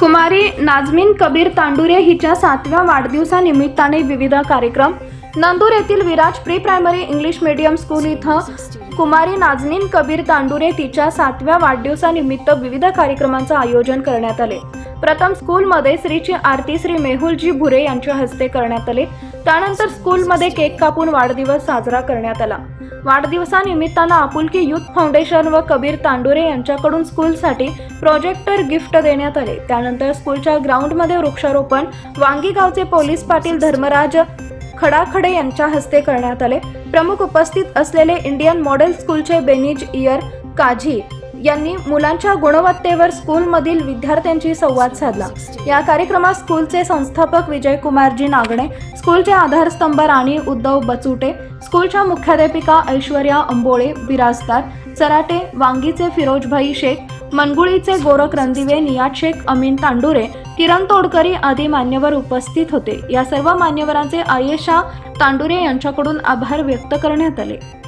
कुमारी नाजमीन कबीर तांडुरे हिच्या सातव्या वाढदिवसानिमित्ताने विविध कार्यक्रम. नांदूर येथील Viraj pre primary English medium school इथं कुमारी नाजनीन कबीर तांडुरे तिच्या सातव्या वाढदिवसानिमित्त विविध कार्यक्रमांचं आयोजन करण्यात आले. प्रथम स्कूलमध्ये श्रीची आरती श्री मेहुलजी भुरे यांच्या हस्ते करण्यात आले. त्यानंतर स्कूलमध्ये केक कापून वाढदिवस साजरा करण्यात आला. वाढदिवसानिमित्तानं आपुलकी युथ फाउंडेशन व कबीर तांडुरे यांच्याकडून स्कूलसाठी प्रोजेक्टर गिफ्ट देण्यात आले. त्यानंतर स्कूलच्या ग्राउंडमध्ये वृक्षारोपण वांगी गावचे पोलीस पाटील धर्मराज खडाखडे यांच्या हस्ते करण्यात आले. प्रमुख उपस्थित असलेले इंडियन मॉडेल स्कूलचे बेनिज इयर काझी यांनी मुलांच्या गुणवत्तेवर स्कूलमधील विद्यार्थ्यांशी संवाद साधला. या कार्यक्रमात स्कूलचे संस्थापक विजयकुमारजी नागणे स्कूलचे आधारस्तंभ राणी उद्धव बचुटे स्कूलच्या मुख्याध्यापिका ऐश्वर्या अंबोळे बिराजदार चराटे वांगीचे फिरोजभाई शेख मनगुळीचे गोरख रणदिवे नियाद शेख अमीन तांडुरे किरण तोडकरी आदी मान्यवर उपस्थित होते. या सर्व मान्यवरांचे आयेशा तांडुरे यांच्याकडून आभार व्यक्त करण्यात आले.